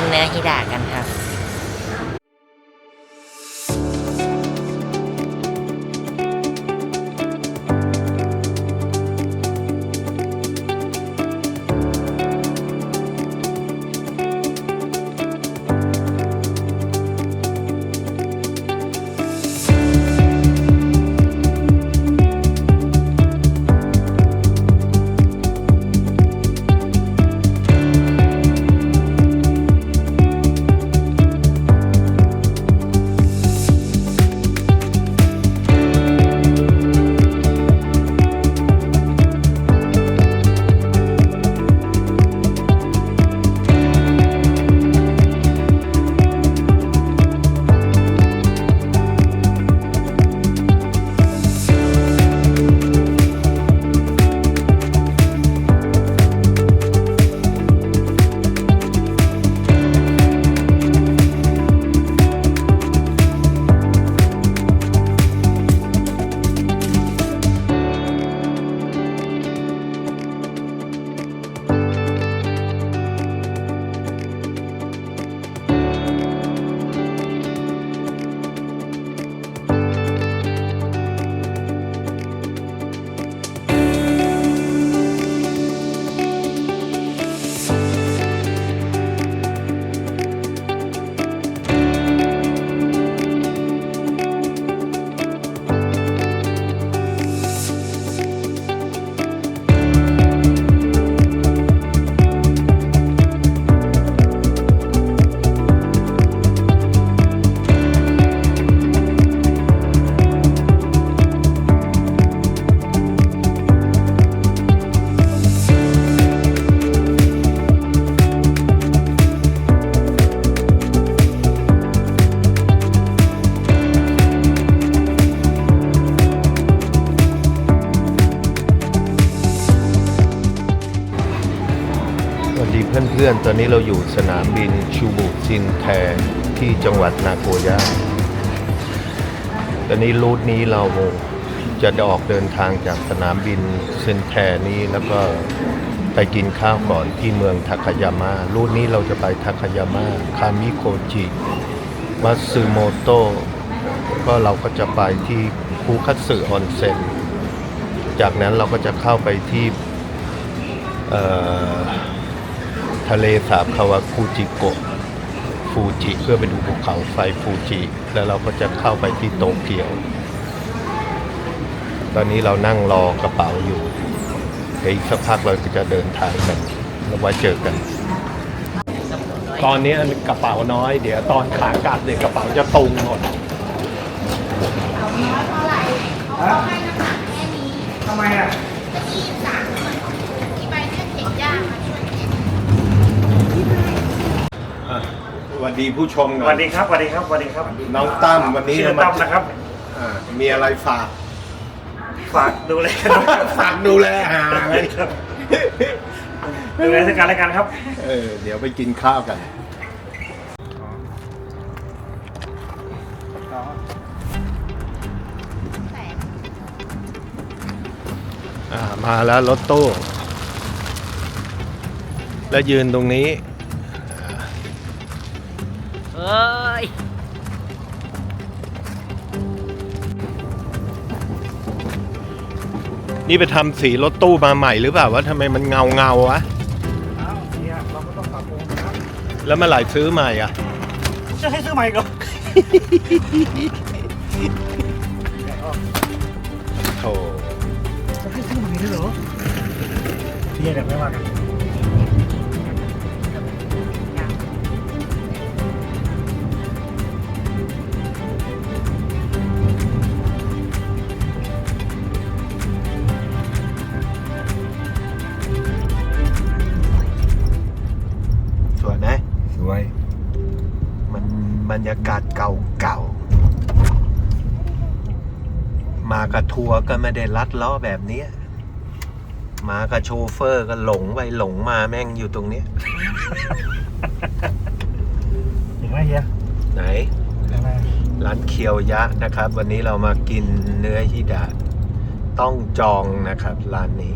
กินเนื้อฮิดากันครับ อนๆ ตอนนี้เราอยู่สนามบินชูบูจินแทนที่จังหวัดนาโกย่า ตอนนี้รูทนี้เราจะออกเดินทางจากสนามบินเซนแทนี้แล้วก็ไปกินข้าวก่อนที่เมืองทาคายาม่ารูทนี้เราจะไปทาคายาม่าคามิโคจิมัตสึโมโตะก็เราก็จะไปที่ภูคัตสึออนเซ็น จากนั้นเราก็จะเข้าไปที่ ทะเลสาบคาวาคูจิโกะฟูจิเพื่อไปดูภูเขาไฟฟูจิ แล้วเราก็จะเข้าไปที่โตเกียว ตอนนี้เรานั่งรอกระเป๋าอยู่เดี๋ยวอีกสักพักเราก็จะเดินทางกันแล้วไว้เจอกัน ตอนนี้กระเป๋าน้อย เดี๋ยวตอนขากลับเนี่ยกระเป๋าจะตุงหมดทำไมอะส วัสดีผู้ชมสวัสดีครับสวัสดีครับสวัสดีครับน้องตั้มวันนี้ชื่อเรามาตั้มนะครับ อ่ามีอะไรฝาก ฝากดูแลกันด้วยครับฝากดูแลหาไงครับดูแลซึ่งกันและกันครับ เออเดี๋ยวไปกินข้าวกัน อ่ามาแล้วรถตู้ แล้วยืนตรงนี้ เอ้ยนี่ไปทำสีรถตู้มาใหม่หรือเปล่าว่าทำไมมันเงาเงาๆวะอ้าวเนี่ยเราก็ต้องปรับปรุงนะครับแล้วเมื่อไหร่ซื้อใหม่อะ จะให้ซื้อใหม่ก็โธ่จะให้ซื้อใหม่ด้วยเหรอเนี่ยเดี๋ยวไม่ว่ากัน มากับทัวร์ก็ไม่ได้ลัดล้อแบบเนี้ยมากับโชเฟอร์ก็หลงไปหลงมาแม่งอยู่ตรงเนี้ยเห็นไหมเฮียไหน เห็นไหมร้านเคียวยะนะครับ วันนี้เรามากินเนื้อฮิดะต้องจองนะครับร้านนี้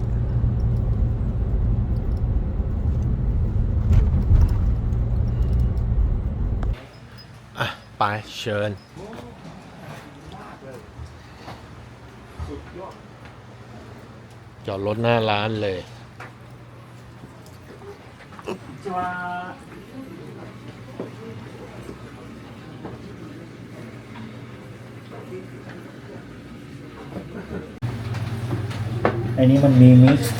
นไปเชิญ จอดรถหน้าร้านเลยอันนี้มันมีมิกซ์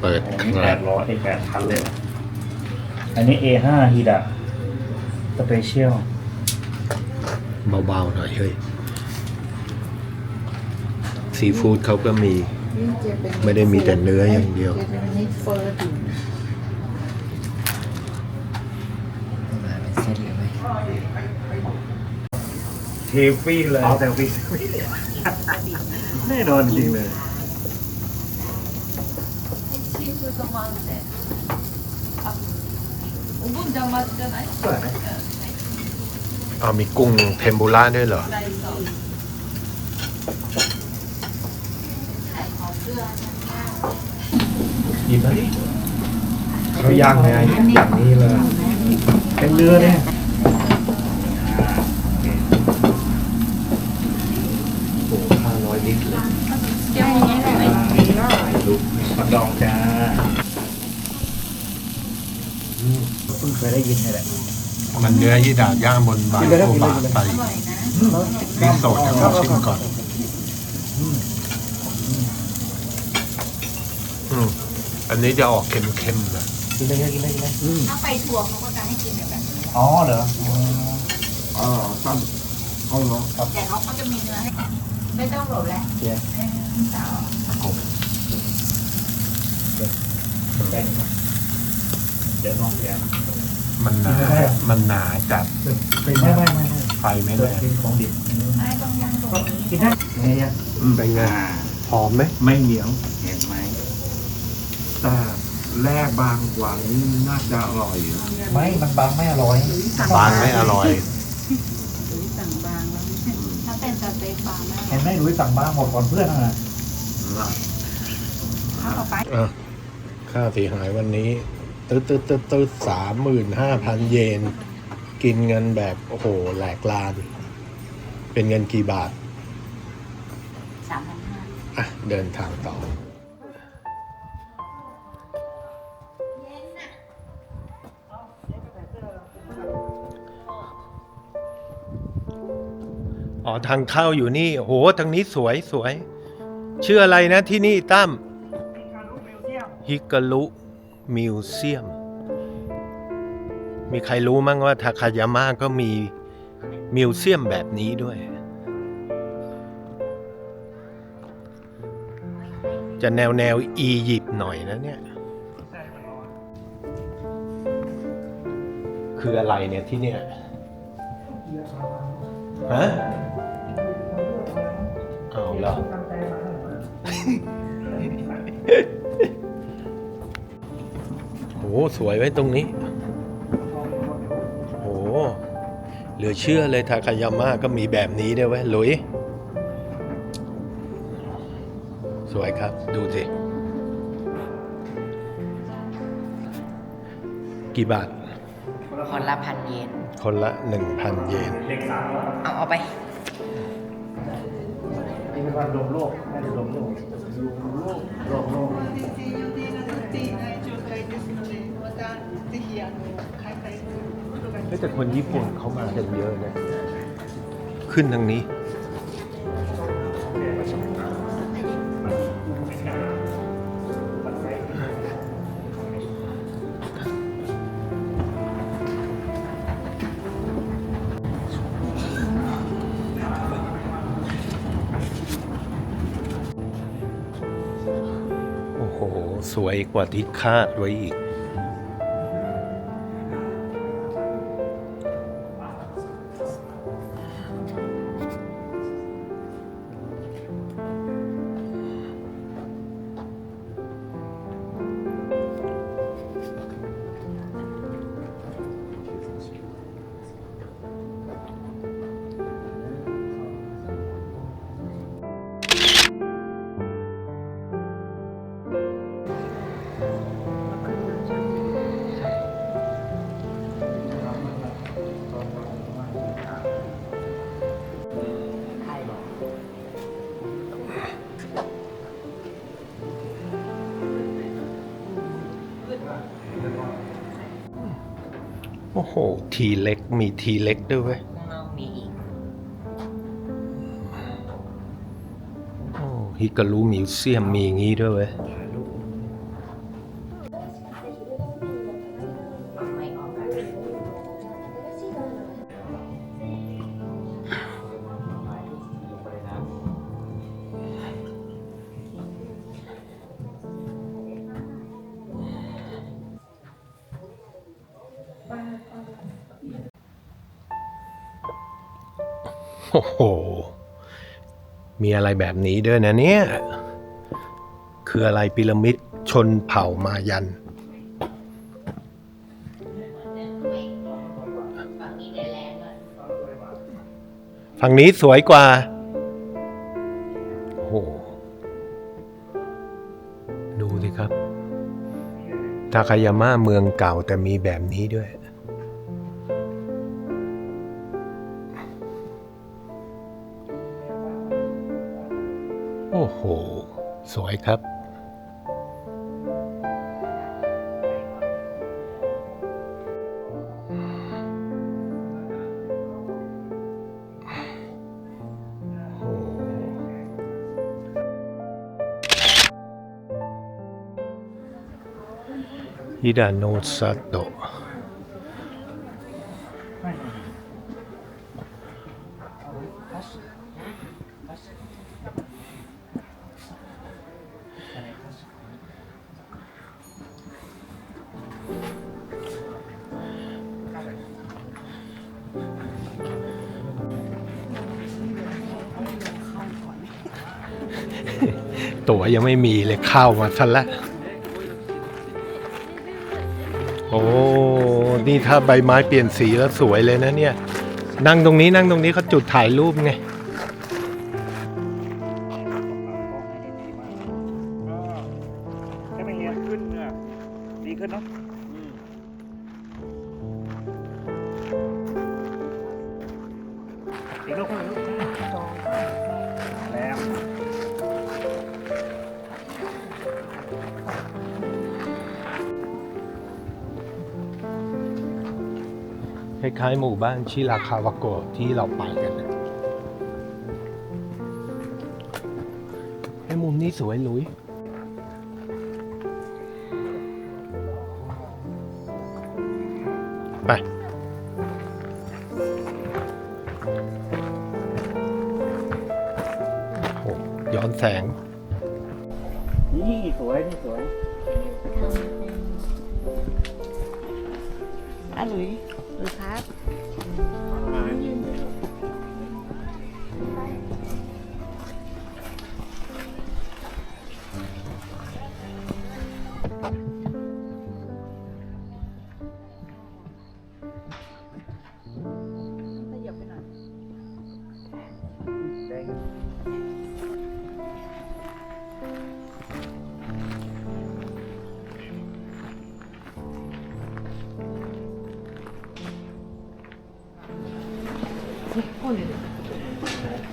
เปิดอันคนี้แปรับดร้อยแปดพันเลย อันนี้ A5 ฮีดะสเปเชียล เบาๆหน่อยเฮ้ย ซีฟู้ดเขาก็มี ไม่ได้มีแต่เนื้ออย่างเดียว มาเป็นเส้นเลยไหม เทฟี่เลยเอาแต่ฟี่แน่นอนจริงเลย シーフードマウンテン。あ、お盆邪魔じゃない。 เปิดไหม เอามีกุ้งเทมปุระด้วยเหรอ หยิบมาดิเขาย่างไงอย่างนี้เลย เป็นเนื้อเนี่ยโอ้ห้าร้อยลิตรเลยดูปักดองจ้าอืมเพิ่งเคยได้ยินนี่แหละมันเนื้อยี่ดาย่างบนบานโอบาไปพริกสดจะต้องชิมก่อน อืม อันนี้จะออกเค็มๆนะกินได้กินได้กินได้ถ้าไปทัวร์เขาก็จะให้กินแบบนั้นอ๋อเหรออ๋อตั้มเอาเหรอแต่เขาก็จะมีเนื้อให้ไม่ต้องหลบแล้วเดี๋ยวสาวแป้งนะเดี๋ยวน้องเสียมันหนาไม่ได้หรอมันหนาจัดเป็นไม่ไม่ไม่ไม่ไฟไม่เกิแรดงกินของดิบไม่ต้องย่างตรงนี้กินได้ไงเนี่ยอืมเป็นไงหอมไหมไม่เหนียวเห็นไหมแต่ แร่บางกว่านี้น่าจะอร่อยนะไม่ มันบางไม่อร่อย บางไม่อร่อยสั่งบางแล้วถ้าเป็นสเต็กบางมากเห็นไหมลุยสั่งบางหมดก่อนเพื่อนนะถ้าต่อไปอะค่าเสียหายวันนี้ตึ๊ดตึ๊ดตึ๊ดตึ๊ดสามหมื่นห้าพันเยน กินเงินแบบ โอ้โห แหลกลาน เป็นเงินกี่บาท สามพันห้า อะ เดินทางต่อ ทางเข้าอยู่นี่โหทางนี้สวยสวยชื่ออะไรนะที่นี่ตั้มฮิการุมิวเซียม มีใครรู้มั้งว่าทาคายาม่าก็มีมิวเซียมแบบนี้ด้วย จะแนวแนวอียิปต์หน่อยนะเนี่ย คืออะไรเนี่ยที่เนี่ย ฮะ หรอโหสวยไว้ตรงนี้โหเหลือเชื่อเลยทาคายาม่าก็มีแบบนี้ด้วยเว้ยหลุย สวยครับ ดูสิ กี่บาท คนละพันเยน คนละหนึ่งพันเยนเด็กสามร้อยเอาเอาไปนี่เป็น วันรวมโลกไม่ได้รวมโลกรวมโลกรวมโลก แต่คนญี่ปุ่นเขามากันเยอะนะ ขึ้นทางนี้ สวยกว่าที่คาดไว้อีก อ้โห ทีเล็กมีทีเล็กด้วยเว้ยข้างนอกมีอีกโอ้ฮิการุมิวเซียมมีอย่างงี้ด้วยเว้ย แบบนี้ด้วยนะเนี่ย คืออะไรพีระมิดชนเผ่ามายัน ฝั่งนี้สวยกว่า โอ้โห ดูสิครับ ทาคายาม่าเมืองเก่าแต่มีแบบนี้ด้วย โห สวยครับโอ้ฮิดาโนซัตโตะ ตั๋วยังไม่มีเลยเข้ามาซะละ โอ้ นี่ถ้าใบไม้เปลี่ยนสีแล้วสวยเลยนะเนี่ย นั่งตรงนี้นั่งตรงนี้เขาจุดถ่ายรูปไง บ้านชิราคาวาโกะที่เราไปกันนะไอ้มุมนี้สวยลุยไปโอ้ย้อนแสง นี่สวยนี่สวย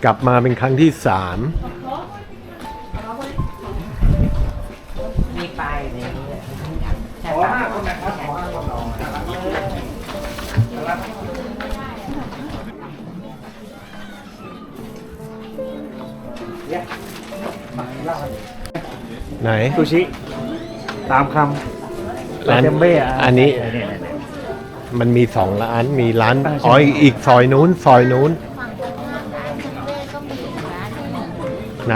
กลับมาเป็นครั้งที่สามมีปลายในนี้เลยขอห้าคนนะครับขอห้าคนนะครับเนี่ยมาเล่าให้ไหนซูชิตามคำร้านเทมเบ้อันนี้ มันมีสองร้านมีร้านใช่ใช่อ๋ออีกซอยนู้นซอยนู้น ฝั่งตรงข้ามร้านเซเว่ก็มีอีกร้านหนึ่งไหน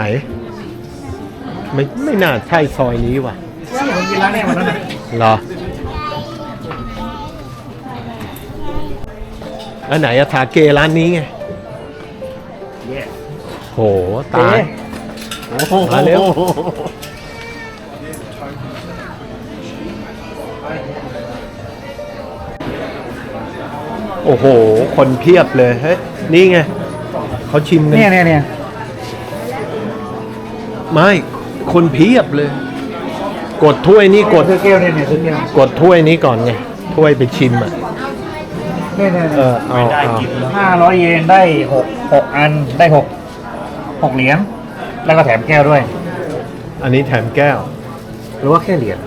ไม่ไม่น่าใช่ซอยนี้ว่ะนี่ผมกินร้านเนี่ยวันนั้นน่ะเหรออันไหนอะทาเกร้านนี้ไงเย้โหตาย โอ้โหมาเร็ว โอ้โห คนเพียบเลยเฮ้ยนี่ไงเขาชิมกันเนี่ยเนี่ยเนี่ยไม่คนเพียบเลย กดถ้วยนี่กดซื้อแก้วเนี่ยเนี่ยซื้อแก้วกดถ้วยนี้ก่อนไงถ้วยไปชิมอะเนี่ยเนี่ยเออเอาเอาห้าร้อยเยนได้หกหกอันได้หกหกเหรียญแล้วก็แถมแก้วด้วย อันนี้แถมแก้ว หรือว่าแค่เหรียญ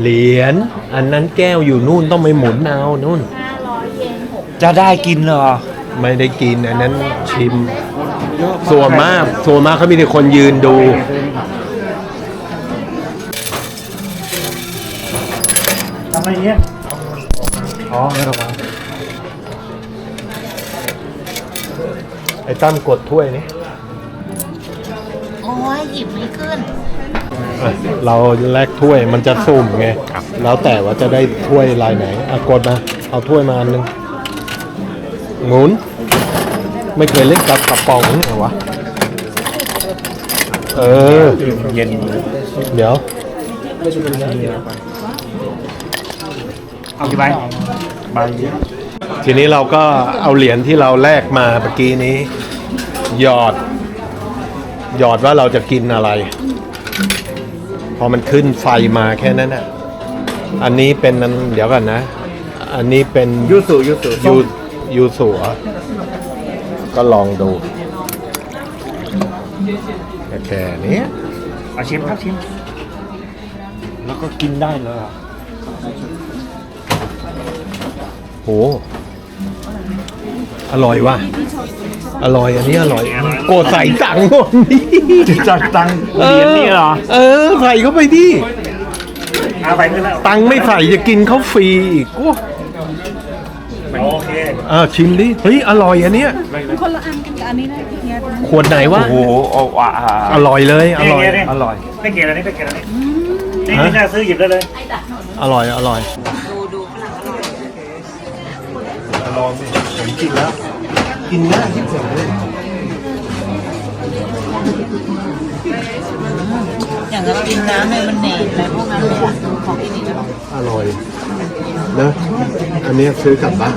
เหรียญอันนั้นแก้วอยู่นู่นต้องไปหมุนเอานู่น จะได้กินเหรอ ไม่ได้กินอันนั้นชิม ส่วนมากส่วนมากเขามีแต่คนยืนดู ทำไมเงี้ยอ๋อไม่หรอกไอ้ตั้มกดถ้วยนี่โอ้ยหยิบไม่ขึ้น อะเราแลกถ้วยมันจะสุ่มไง แล้วแต่ว่าจะได้ถ้วยลายไหนอะกดมา เอาถ้วยมาอันหนึง หมุน ไม่เคยเล่นกับกระป๋องเหรอวะ เออ เย็นเดี๋ยว เอากี่ใบใบทีนี้เราก็เอาเหรียญที่เราแลกมาเมื่อกี้นี้ หยอด หยอดว่าเราจะกินอะไร พอมันขึ้นไฟมาแค่นั้นน่ะ อันนี้เป็นอันเดี๋ยวกันนะ อันนี้เป็นยูสุยูสุยู ยูสัว ก็ลองดูแค่นี้เอาชิมครับชิม แล้วก็กินได้เลยเหรอโห อร่อยว่ะ อร่อยอันนี้อร่อย โกใส่ตังค์หมดนี่จากตังค์เหรียญนี่เหรอ เออ ใส่เข้าไปดิ เอาไปขึ้นแล้วตังค์ไม่ใส่จะกินเขาฟรีอีกกูโอ เคอ่าชิมดิ เฮ้ย อร่อยอันเนี้ยคนละอันกันกับอันนี้นะพี่เฮียขวดไหนวะ โอ้โหโอ้อะอร่อยเลย อร่อย อร่อย ไม่เกลียดอันนี้ไม่เกลียดอันนี้นี่ไม่น่าซื้อหยิบได้เลย อร่อย อร่อยลองดิผมกินแล้ว กินง่ายที่สุดเลยอย่าง เรากินน้ำเนี่ยมันเหน็บอะไรพวกนั้นเลยอะของกินอีกแล้วอร่อยนะอันนี้ซื้อกลับบ้าน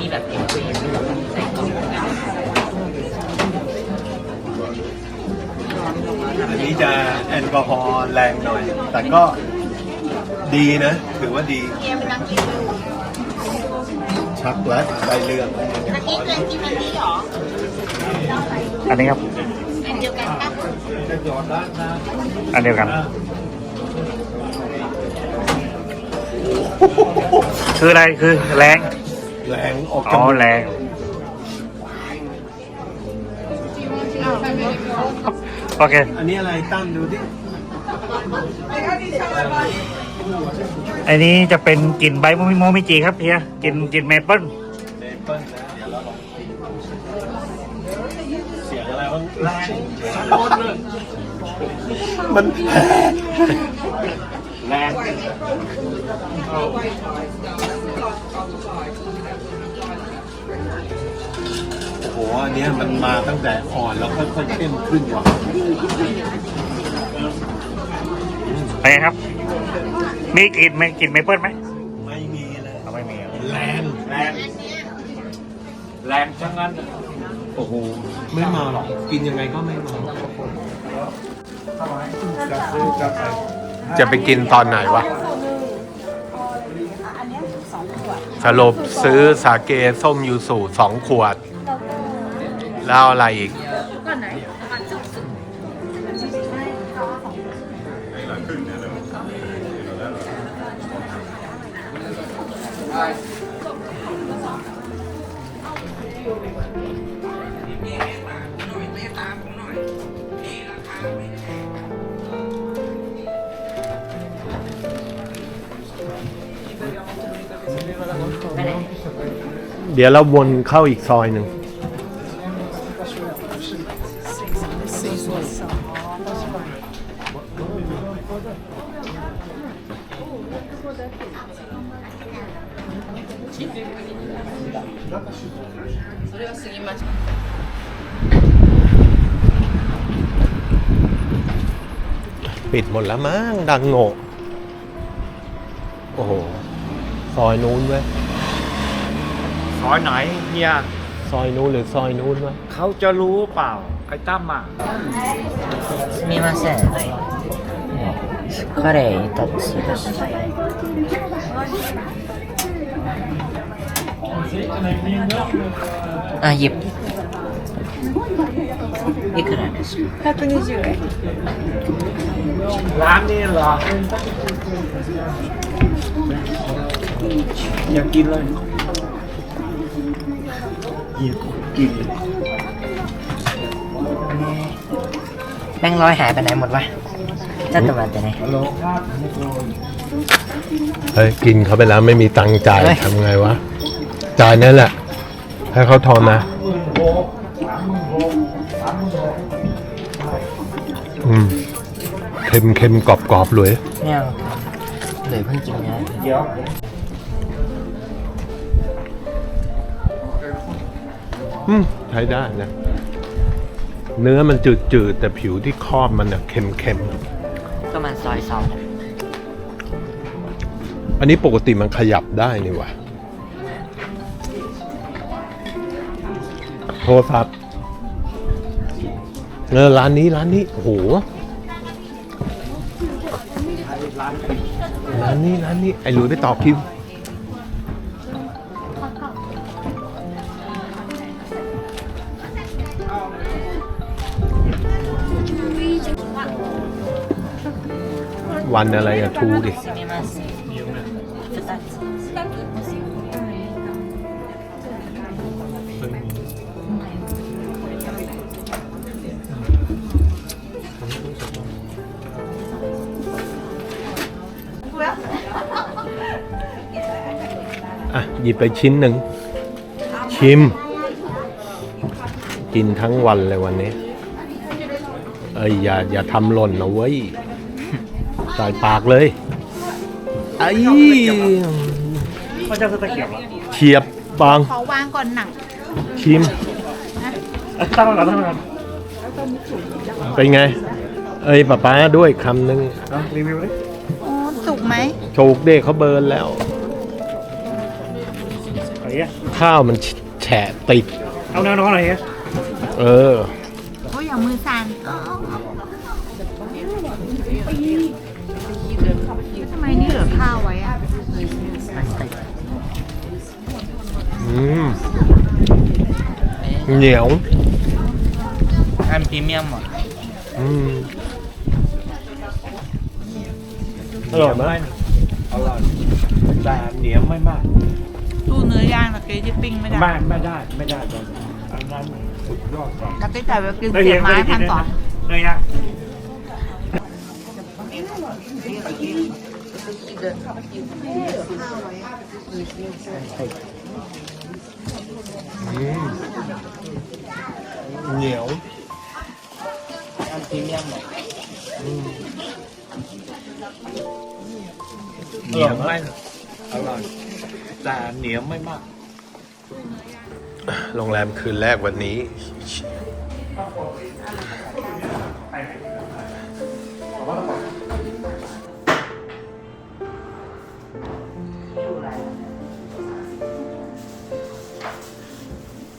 มีแบบเอ็นเวย์ใส่กล่องอันนี้จะแอลกอฮอล์แรงหน่อย แต่ก็ดีนะ ถือว่าดีเฮียไปนั่งกินอยู่ ชักแล้วใบเรื่องเมื่อกี้เคยกินอันนี้เหรออันนี้ครับ อันเดียวกันปะอันเดียวกัน คืออะไรคือแรงแรงออกจอ๋อมูกแรง โอเค อันนี้อะไรตั้มดูดิ อันนี้จะเป็นกลิ่นใบโมมิโมมิจิครับเฮียกลิ่นกลิ่นเมเปิ้ลเมเปิ้ลนะเดี๋ยวเราลองกินเสียงอะไรวะแรงมันแรงโอ้โหอันเนี้ยมันมาตั้งแต่อ่อนแล้วค่อยๆเข้มขึ้นว่ะไปนไงครับ มีกลิ่นไหมกลิ่นเมเปิ้ลไหมไม่มีเลยเอาไม่มีแรงแรงแรงทั้งนั้นโอ้โหไม่มาหรอก กินยังไงก็ไม่มาจะไปกินตอนไหนวะสรุปซื้อสาเกส้มยูสุสองขวด แล้วอะไรอีก เดี๋ยวเราวนเข้าอีกซอยหนึ่ง ปิดหมดแล้วมั้งดังโง่โอ้โห อยนู้นเว้ย ซอยไหนเฮีย ซอยนู้นหรือซอยนู้นวะ เขาจะรู้เปล่า ไอ้ตั้มอ่ะ すみませんカレー一つよろしいあหยิบ いくらですか120円 ร้านนี้เหรอ อยากกินเลยกินกิน แบงค์ร้อยหายไปไหนหมดวะจะตัวมาแต่ไหน ฮัลโหลครับ เฮ้ย กินเขาไปแล้วไม่มีตังค์จ่าย เฮ้ย ทำไงวะ จ่ายนั่นแหละ ให้เขาทอนนะ หมื่นหก อืมเค็มเค็มกรอบกรอบๆเลยไม่เอาเลยเพิ่งกินเนื้อเดี๋ยวอืมใช้ได้นะ เนื้อมันจืดจืดๆแต่ผิวที่ครอบมันเนี่ยเค็มเค็มก็มันซอยซองอันนี้ปกติมันขยับได้นี่หวะโทรศัพท์ เออร้านนี้ร้านนี้โอ้โหร้านนี้ร้านนี้ไอ้หลุยไปต่อคิววันอะไรอะทูดิ ยิบไปชิ้นหนึ่ง ชิม กินทั้งวันเลยวันนี้ เอ้ยอย่าอย่าทำหล่นนะเว้ย ใส่ปากเลยไอ้พระเจ้าสตะเกียบเหรอเฉียบปังขอวางก่อนหนังชิมตั้งก่อนตั้งก่อนเป็นไง เอ้ยป้าป้าด้วยคำหนึ่งเอารีวิวดิอ๋อสุกไหมโชกเด้เขาเบิร์นแล้วอะไร เงี้ยข้าวมันแฉะติด เอาแนวนอนอะไรเงี้ยเออโอ้ยอย่ามือสั่นอ๋อทำไมนี่เหลือข้าวไว้อะอืมเหนียวอันพรีเมียมหมดอืมอร่อยไหมอร่อยแต่เหนียวไม่มากดู เนื้อย่างตะกี้ที่ปิ้งไม่ได้ไม่ไม่ได้ไม่ได้ตอนอันนั้นสุดยอดกว่าตะกี้จ่ายไปกินเสียไม้พันสองเนยยังอืมเหนียวอันพรีเมียมหมดเหนียวไหมอร่อย แต่เหนียวไม่มาก โรงแรมคืนแรกวันนี้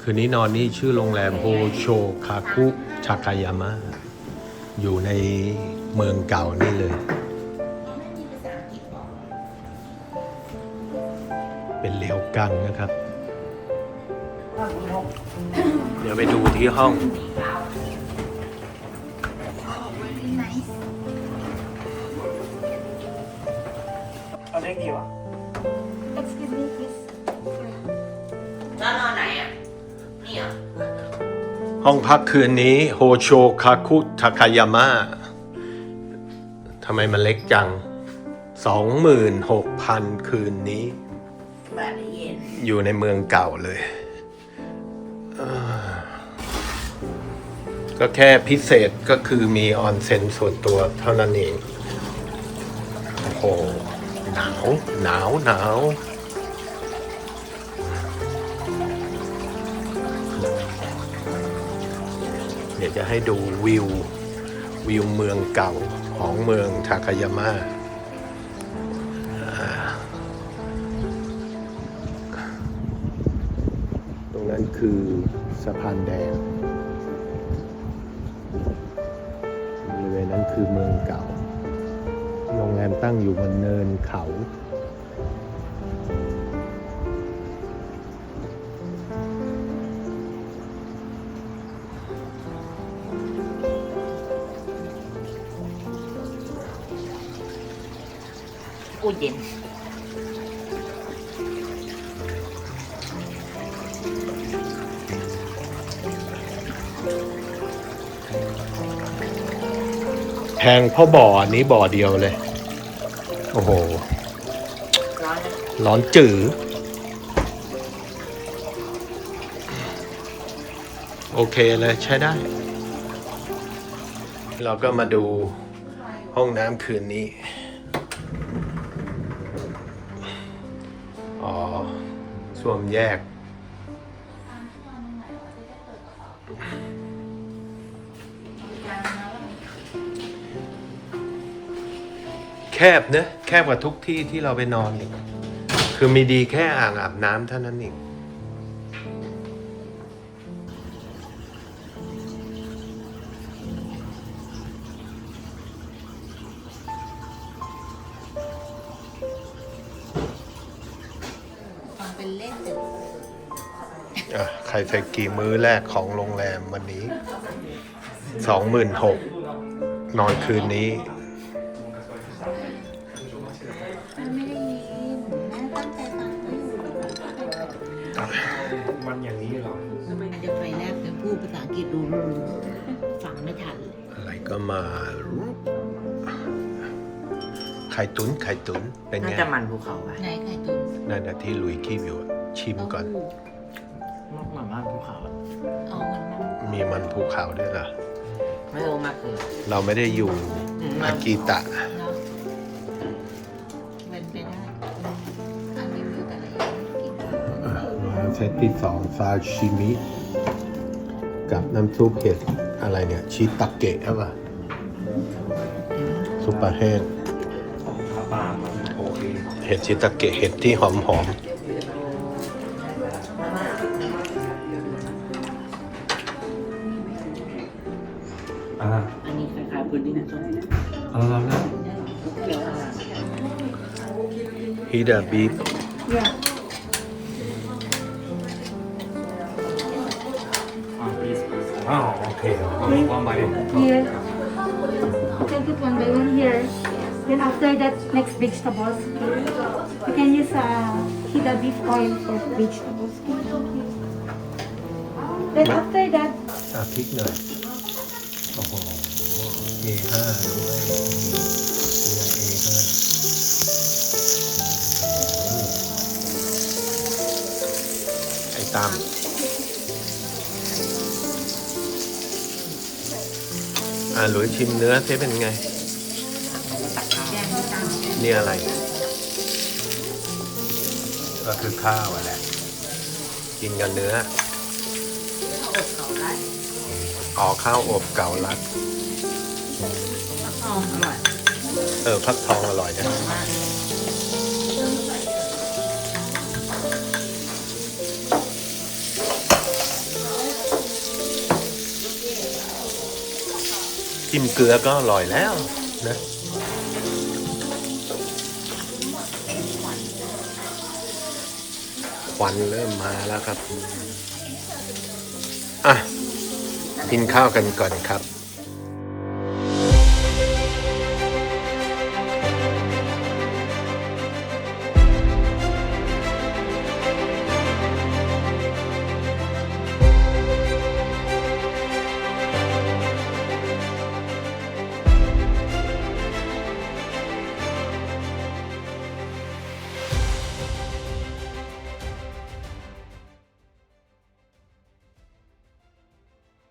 คืนนี้นอนนี่ชื่อโรงแรมโฮโชคาคุชากายามะ อยู่ในเมืองเก่านี่เลย กังนะครับ เดี๋ยวไปดูที่ห้อง เอาเล็กดีว่ะแล้วนอนไหนอะ นี่เหรอห้องพักคืนนี้โฮโชคาคุทากายามะทำไมมันเล็กจัง 26,000 คืนนี้ บาทเย็น อยู่ในเมืองเก่าเลย ก็แค่พิเศษก็คือมีออนเซ็นส่วนตัวเท่านั้นเอง โอ้โห หนาว หนาว หนาวเดี๋ยวจะให้ดูวิว วิวเมืองเก่าของเมืองทาคายาม่า คือสะพานแดงบริเวณนั้นคือเมืองเก่า โรงแรมตั้งอยู่บนเนินเขาอุ่เย็น แพงเพราะบ่ออันนี้บ่อเดียวเลย โอ้โหร้อนนะร้อนจืดโอเคเลยใช้ได้ เราก็มาดูห้องน้ำคืนนี้ อ๋อส้วมแยก บเนะแคบกว่าทุกที่ที่เราไปนอนอีกคือมีดีแค่อ่างอาบน้ำเท่านั้นเองฟังเป็นเล่นแต่อะใครใส่กี่มื้อแรกของโรงแรมวันนี้สองหมื่นหกนอนคืนนี้มัน กฤษรู้รู้ฟังไม่ทันเลยอะไรก็มาไข่ตุนไข่ตุนเป็นน่าไงจะมันภูเขาไปไหนไข่ตุ๋นนั่นนะที่ลุยคีบอยู่อะชิมก่อน เต้าหู้เหมือนมันภูเขาอะเอามันมันมีมันภูเขาด้วยเหรอไม่รู้มากคือเราไม่ได้อยู่อืมอากิตะ เนาะเป็นไปได้อันนี้มีแต่ละอย่างกินเซตที่สองซาชิมิ กับน้ำซุปเห็ดอะไรเนี่ยชิตาเกะใช่ป่ะซุปเปอร์แห้งปลามันโอเคเห็ดชิตาเกะเห็ดที่หอมหอมอ่าอันนี้คล้ายๆพื้นที่นั่นใช่ไหมนะเออแล้วฮิดาบีฟอ๋ อโอเคว่าไป Here. You can put one by one here. Then after that, next vegetables. You can use uh, hida beef oil for vegetables. Then after that, อะพริกหน่อยโอ้โห A5 ด้วยยัง A5 ไอ้ตาม อ่าหลุยชิมเนื้อซิเป็นไง นี่อะไร ก็คือข้าวอะแหละกินกับเนื้ออ๋อข้าวอบเก่าลัดหอมอร่อยเออฟักทองอร่อยนะ จิ้มเกลือก็อร่อยแล้วนะควันเริ่มมาแล้วครับ อะ กินข้าวกันก่อนครับ